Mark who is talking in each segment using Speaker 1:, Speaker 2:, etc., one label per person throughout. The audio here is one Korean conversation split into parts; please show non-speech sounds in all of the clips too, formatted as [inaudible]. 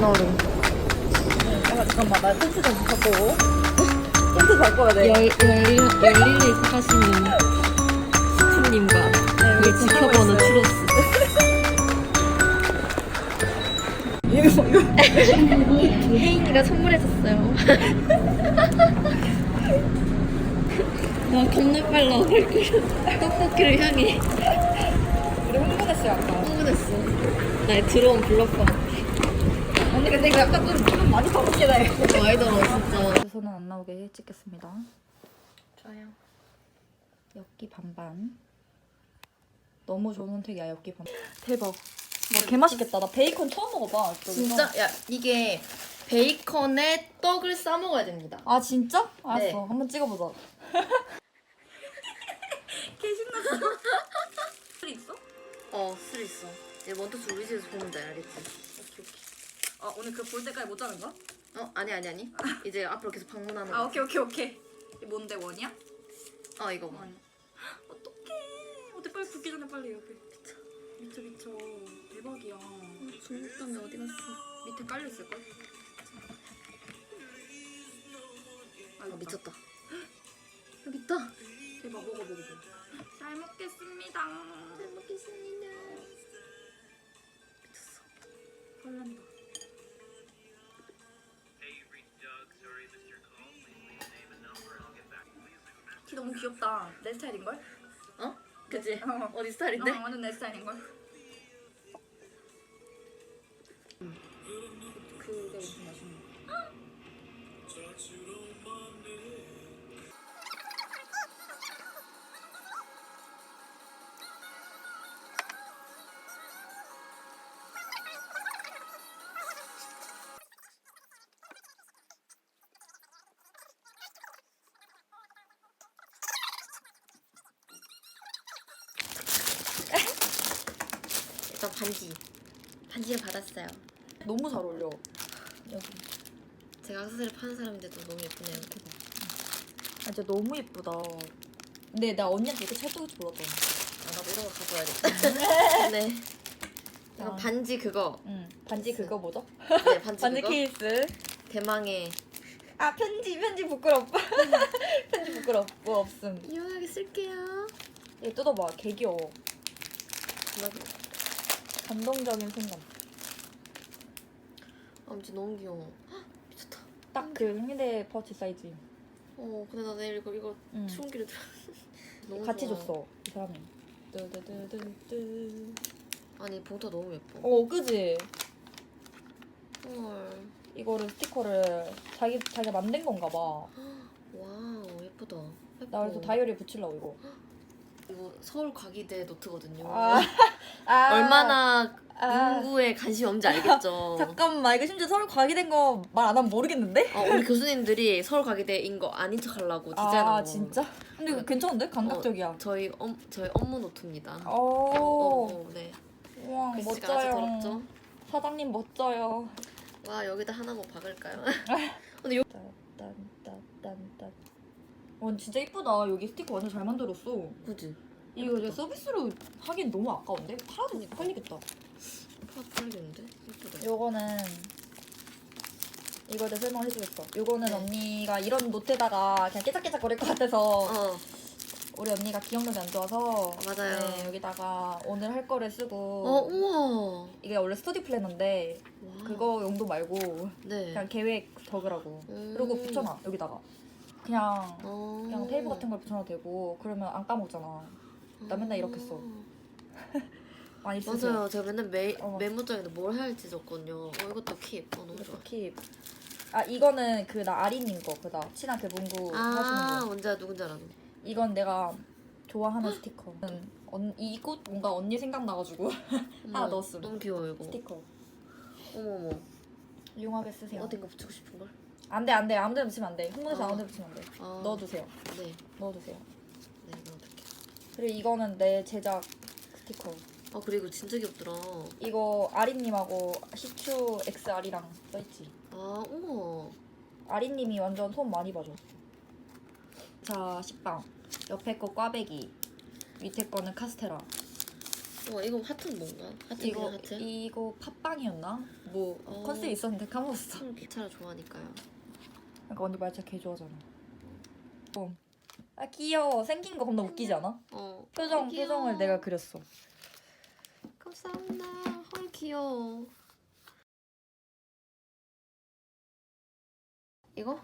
Speaker 1: 진어로.
Speaker 2: 아, 잠깐만 나 텐트 좀 갖고 오고. 텐트 갖고 와야 돼.
Speaker 1: 열, 열리, 열리를 하시는 스님과 그 지켜보는 추로스. [laughs] 혜인이가 선물해줬어요. [laughs] 와 겁나 빨라 떡볶이를 향해
Speaker 2: 우리 홍보됐어요 아까.
Speaker 1: 흥분했어. 나의 들어온 블러퍼.
Speaker 2: 언니 근데 이거 약간 좀, 좀 많이 더럽게 해.
Speaker 1: 많이 더러 진짜.
Speaker 2: 손은 안 나오게 찍겠습니다.
Speaker 1: 좋아요.
Speaker 2: 엽기 반반. 너무 좋은 선택이야 엽기 반반. 대박. 와 개맛있겠다. 나 베이컨 처음 먹어봐. 여기서.
Speaker 1: 진짜 야 이게 베이컨에 떡을 싸 먹어야 됩니다.
Speaker 2: 아 진짜? 알았어.
Speaker 1: 네.
Speaker 2: 한번 찍어보자. [laughs] 술 있어?
Speaker 1: 어, 술 있어. 이제 원투스 우리 집에서 보면 돼, 알겠지?
Speaker 2: 아 오늘 그 볼 때까지 못 자는 거야?
Speaker 1: 어, 아니 아니 아니. [laughs] 이제 앞으로 계속 방문하는
Speaker 2: 아
Speaker 1: 거.
Speaker 2: 오케이 오케이 오케이. 이 뭔데 원이야?
Speaker 1: 어, 이거 뭐. [gasps]
Speaker 2: 어떡해. 어때 빨리 붓기 전에 빨리 여기. 미쳐 미쳐. 대박이야.
Speaker 1: 중국담이 어디 갔어?
Speaker 2: 밑에 깔려 있을 걸? 아
Speaker 1: 아, 미쳤다. 여기 있다.
Speaker 2: 대박 먹어 먹어 먹어. 잘 먹겠습니다.
Speaker 1: 잘 먹겠습니다. 미쳤어.
Speaker 2: 설렌다. 귀엽다. 내 스타일인 걸?
Speaker 1: 어? 그치?
Speaker 2: 어.
Speaker 1: 어디 스타일인데?
Speaker 2: 어, 완전 내 스타일인 걸.
Speaker 1: 일단 반지. 반지를 받았어요.
Speaker 2: 너무 잘 어울려. 여기.
Speaker 1: 제가 악세사리 파는 사람인데도 너무 예쁘네요.
Speaker 2: 아 진짜 너무 예쁘다. 근데 나 언니한테 이렇게 찰떡일 줄 몰랐다.
Speaker 1: 아, 나도 이런 거 가져와야겠다. [laughs] 네. 이거
Speaker 2: 아.
Speaker 1: 반지 그거.
Speaker 2: 응. 반지 그거 뭐죠?
Speaker 1: 네, 반지, [laughs]
Speaker 2: 반지
Speaker 1: 그거.
Speaker 2: 케이스.
Speaker 1: 대망의
Speaker 2: 아 편지 편지 부끄럽. [laughs] 편지 부끄럽. 뭐 없음.
Speaker 1: 유용하게 쓸게요.
Speaker 2: 얘 뜯어봐. 개 귀여워.
Speaker 1: 정말
Speaker 2: 감동적인 순간.
Speaker 1: 아무튼 너무 귀여워. 헉, 미쳤다.
Speaker 2: 딱 그 홍대 파우치 사이즈.
Speaker 1: 어, 근데 나 내일 이거 이거
Speaker 2: 응.
Speaker 1: 추운기를 들어. [laughs] 너무
Speaker 2: 같이
Speaker 1: 좋아.
Speaker 2: 줬어 이 사람이. 뜨뜨뜨뜨뜨.
Speaker 1: 아니 봉투 너무 예뻐.
Speaker 2: 어 그지?
Speaker 1: 헐.
Speaker 2: 이거를 스티커를 자기 자기가 만든 건가 봐. [gasps]
Speaker 1: 와우 예쁘다. 예뻐.
Speaker 2: 나 그래서 다이어리에 붙이려고 이거. [gasps]
Speaker 1: 이거 서울 과기대 노트거든요.
Speaker 2: 아, 아.
Speaker 1: 얼마나
Speaker 2: 아.
Speaker 1: 문구에 관심이 없는지 알겠죠. [laughs]
Speaker 2: 잠깐만 이거 심지어 서울 과기된 거 말 안 하면 모르겠는데?
Speaker 1: 어, 우리 교수님들이 서울 과기대인 거 아닌 척 하려고 디자인한
Speaker 2: 아
Speaker 1: 거.
Speaker 2: 진짜? 근데 이거 괜찮은데? 감각적이야.
Speaker 1: 저희 업 저희 업무 노트입니다.
Speaker 2: 오,
Speaker 1: 어, 어, 네.
Speaker 2: 우와
Speaker 1: 글씨가 아주
Speaker 2: 멋져요.
Speaker 1: 더럽죠.
Speaker 2: 사장님 멋져요.
Speaker 1: 와 여기다 하나 뭐 박을까요? [laughs]
Speaker 2: 딴딴딴딴. 와 진짜 이쁘다. 여기 스티커 완전 잘 만들었어.
Speaker 1: 그지?
Speaker 2: 이거 이제 서비스로 하긴 너무 아까운데? 팔아도 팔리겠다.
Speaker 1: 파 팔리겠는데? 예쁘다.
Speaker 2: 요거는 이거에 대해 설명을 해주겠어. 요거는
Speaker 1: 네.
Speaker 2: 언니가 이런 노트에다가 그냥 깨작깨작 거릴 것 같아서
Speaker 1: 어
Speaker 2: 우리 언니가 기억력이 안 좋아서
Speaker 1: 맞아요.
Speaker 2: 네, 여기다가 오늘 할 거를 쓰고
Speaker 1: 어, 우와.
Speaker 2: 이게 원래 스터디 플래너인데
Speaker 1: 와.
Speaker 2: 그거 용도 말고
Speaker 1: 네.
Speaker 2: 그냥 계획 적으라고
Speaker 1: 음.
Speaker 2: 그리고 붙여놔 여기다가 그냥
Speaker 1: 어.
Speaker 2: 그냥 테이프 같은 걸 붙여놔도 되고 그러면 안 까먹잖아 나 맨날 이렇게 써. [laughs] 많이 쓰세요
Speaker 1: 맞아요. 제가 맨날 메,
Speaker 2: 어.
Speaker 1: 메모장에도 뭘 할지 적거든요. 어, 이것도 킵. 어, 너무 좋아.
Speaker 2: 킵. 아 이거는 그 나 아리님 거 그다 친한 그 문구
Speaker 1: 아,
Speaker 2: 하시는 거
Speaker 1: 뭔지 누군지 알아.
Speaker 2: 이건 내가 좋아하는 스티커 언, 이곳 뭔가 언니 생각나가지고 [laughs] 하나 넣었음.
Speaker 1: 너무 귀여워 이거.
Speaker 2: 스티커
Speaker 1: 어머 어머.
Speaker 2: 유용하게 쓰세요
Speaker 1: 어딘가 붙이고 싶은 걸?
Speaker 2: 안돼 안돼 아무데나 붙이면 안돼 흥분해서
Speaker 1: 어.
Speaker 2: 아무데나 붙이면 안돼
Speaker 1: 아.
Speaker 2: 넣어두세요
Speaker 1: 네.
Speaker 2: 넣어두세요
Speaker 1: 네, 넣어둘게.
Speaker 2: 그리고 이거는 내 제작 스티커
Speaker 1: 아 그리고 진짜 귀엽더라.
Speaker 2: 이거 아리님하고 CQXR이랑 써있지
Speaker 1: 아 우와.
Speaker 2: 아리님이 완전 손 많이 봐줘 자 식빵 옆에 거 꽈배기 밑에 거는 카스테라
Speaker 1: 어 이거 하트는 뭔가? 하트
Speaker 3: 이거
Speaker 1: 이거 하트?
Speaker 3: 이거 팟빵이었나? 뭐
Speaker 1: 어.
Speaker 3: 컨셉 있었는데 까먹었어.
Speaker 1: 참 기차를 좋아하니까요.
Speaker 3: 그러니까 언니 말차 개 좋아하잖아. 어. 아 귀여워. 생긴 거 겁나 웃기지 않아?
Speaker 1: 어
Speaker 3: 표정
Speaker 1: 귀여워.
Speaker 3: 표정을 내가 그렸어.
Speaker 1: 감사합니다. 헐 귀여워. 이거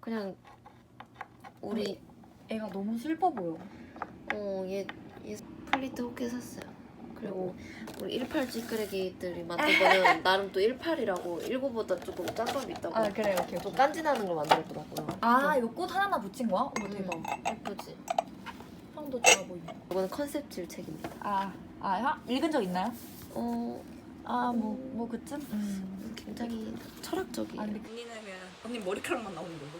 Speaker 1: 그냥 우리
Speaker 3: 애가 너무 슬퍼 보여.
Speaker 1: 어 얘 얘 플리트 호켓 샀어요. 그리고 우리 18 찌끄레기들이 만든 거는 나름 또 18이라고 19보다 조금 짠감이 있다고
Speaker 3: 아 그래 오케이.
Speaker 1: 좀 깐진하는 걸 만들었더라고요.
Speaker 3: 아 이거 꽃 하나나 붙인 거야? 오
Speaker 1: 음,
Speaker 3: 대박.
Speaker 1: 예쁘지?
Speaker 3: 향도 좋아 보인다.
Speaker 1: 이거는 컨셉 질 책입니다.
Speaker 3: 아, 아, 하- 읽은 적 있나요?
Speaker 1: 어
Speaker 3: 아, 뭐, 뭐 그쯤? 음.
Speaker 1: 굉장히 철학적이에요.
Speaker 3: 아, 근데
Speaker 2: 언니는 그냥 언니 머리카락만 나오는 걸로.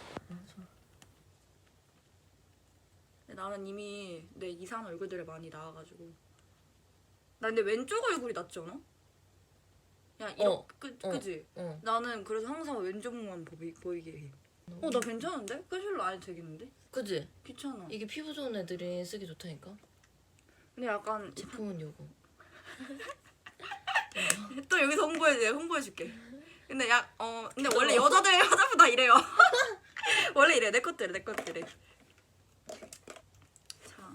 Speaker 2: 근데 나는 이미 내 이상한 얼굴들을 많이 나와가지고. 나 근데 왼쪽 얼굴이 낫지 않아? 그냥 이렇게
Speaker 1: 어,
Speaker 2: 그,
Speaker 1: 어.
Speaker 2: 그지?
Speaker 1: 응.
Speaker 2: 나는 그래서 항상 왼쪽만 보이, 보이게 해. 어, 나 괜찮은데? 끝실로 안 해도 되겠는데?
Speaker 1: 그지?
Speaker 2: 귀찮아.
Speaker 1: 이게 피부 좋은 애들이 쓰기 좋다니까.
Speaker 2: 근데 약간
Speaker 1: 제품은 요거. [laughs]
Speaker 2: 또 여기서 홍보해 홍보해줄게. 근데 약 어 근데 원래 여자들 화장품 다 이래요. [laughs] 원래 이래 내 것들에 내 것들에. 자,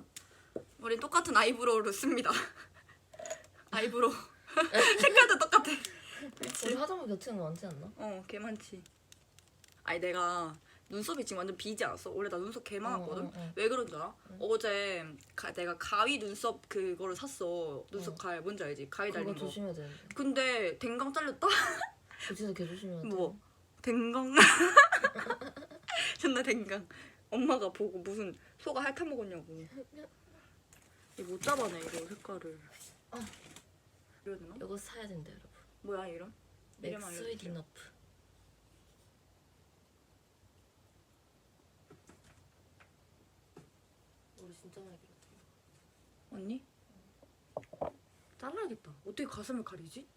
Speaker 2: 우리 똑같은 아이브로우를 씁니다. 아이브로우 [laughs] 색깔도 똑같아.
Speaker 1: 우리 화장품 거 많지 않나?
Speaker 2: 어, 개 많지. 아니 내가 눈썹이 지금 완전 비지 않았어? 원래 나 눈썹 개 많았거든.
Speaker 1: 어, 어, 어.
Speaker 2: 왜 그런 줄 알아? 어제 가, 내가 가위 눈썹 그거를 샀어. 눈썹
Speaker 1: 어.
Speaker 2: 가위 뭔지 알지? 가위 달린
Speaker 1: 거. 조심해야 되는데.
Speaker 2: 근데 댕강 잘렸다.
Speaker 1: 그 진짜 개 조심해야 돼.
Speaker 2: 뭐 댕강 [laughs] 존나 댕강 엄마가 보고 무슨 소가 핥아 먹었냐고 이거 못 잡아내 이거 색깔을
Speaker 1: 아.
Speaker 2: 되나?
Speaker 1: 이거 사야 된다 여러분.
Speaker 2: 뭐야 이름? 이름
Speaker 1: 맥스윗
Speaker 2: 알려주세요.
Speaker 1: 이너프. 우리 진짜 많이 길었다.
Speaker 2: 언니? 잘라야겠다 어떻게 가슴을 가리지?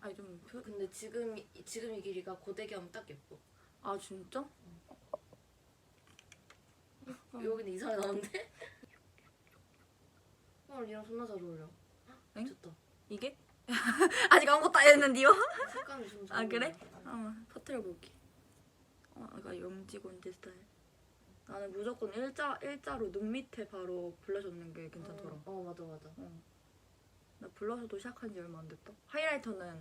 Speaker 2: 아니 좀 표...
Speaker 1: 근데 지금 이- 지금 이 길이가 고데기 하면 딱 예뻐.
Speaker 2: 아 진짜? 어.
Speaker 1: 여기는 이상하게 나오는데? 헐 [laughs] 얘랑 존나 잘 어울려.
Speaker 2: 엥?
Speaker 1: 미쳤다.
Speaker 2: 이게? [laughs] 아직 아무것도 안 했는데요?
Speaker 1: 색감이 좀잘
Speaker 2: 아 그래?
Speaker 1: 어울려.
Speaker 2: 한번 터뜨려 볼게. 어, 이거 영지곤지 스타일. 나는 무조건 일자 일자로 눈 밑에 바로 블러셔 넣는 게 괜찮더라.
Speaker 1: 어, 어 맞아 맞아.
Speaker 2: 나 블러셔도 시작한 지 얼마 안 됐다. 하이라이터는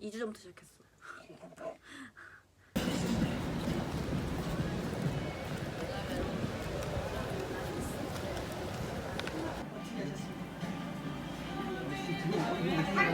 Speaker 2: 2주 전부터 시작했어. [laughs]
Speaker 3: Thank you.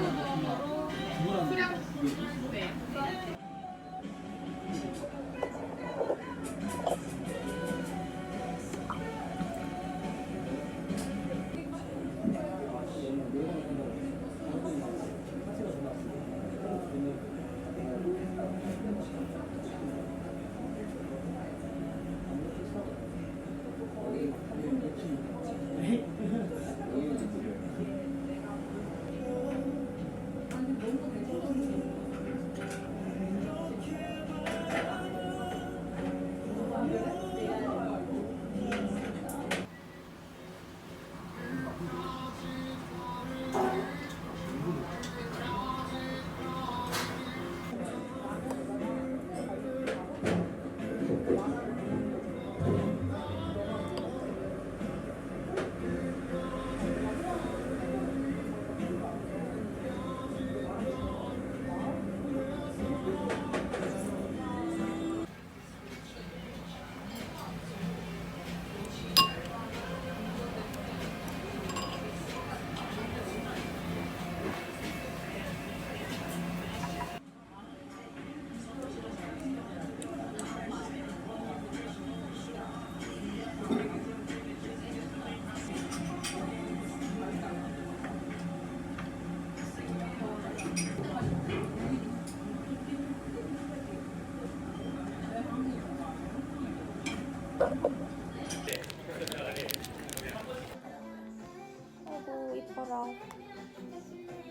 Speaker 3: 이뻐라.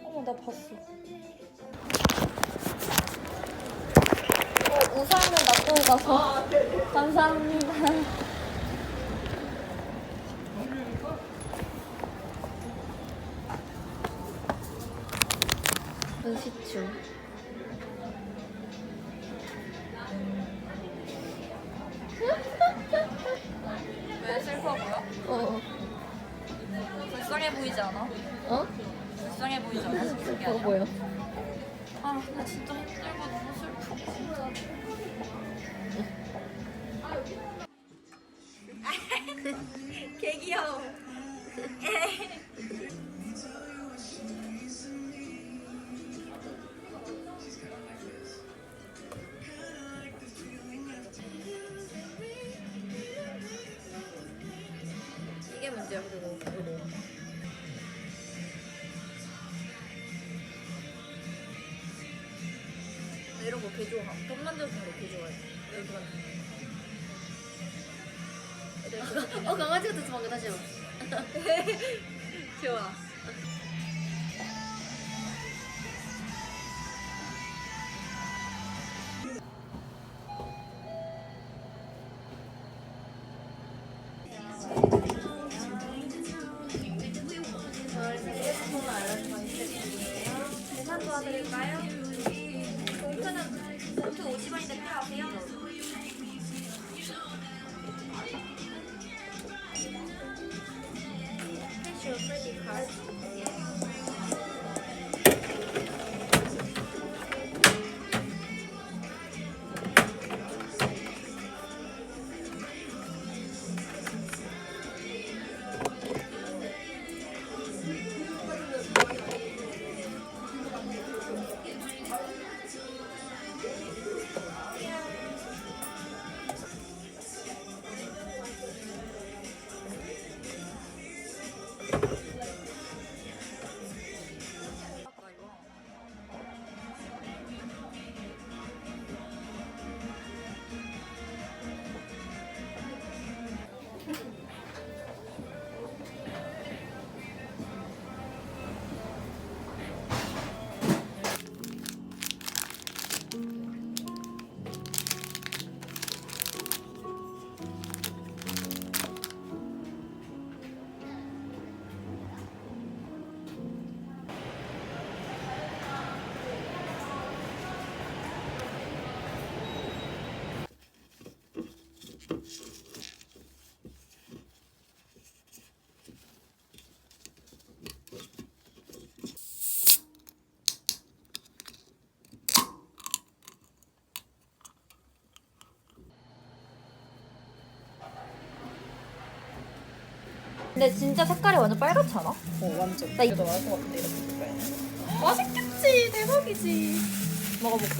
Speaker 3: 어머 나 봤어. 어, 우산을 놔두고 가서 감사합니다.
Speaker 2: 보이지 않아?
Speaker 1: 어?
Speaker 2: 불쌍해 보이지 않아? 슬픈 게
Speaker 1: 그거
Speaker 2: 아니야.
Speaker 1: 보여.
Speaker 2: 아, 나 진짜 힘들고 너무. 진짜. 개 귀여워.
Speaker 1: 이게 문제야 그리고.
Speaker 2: 거개 좋아. 돈 만져서 바로 개 좋아해. 여기
Speaker 1: 만어 강아지 같은 방금 다시 해봐. [laughs]
Speaker 2: 좋아.
Speaker 4: remember the hard
Speaker 2: 근데 진짜 색깔이 완전 빨갛지 않아?
Speaker 4: 어 완전
Speaker 2: 나
Speaker 4: 이거 더 나을 것 같은데 이렇게 색깔
Speaker 2: 맛있겠지. 대박이지. 먹어볼게.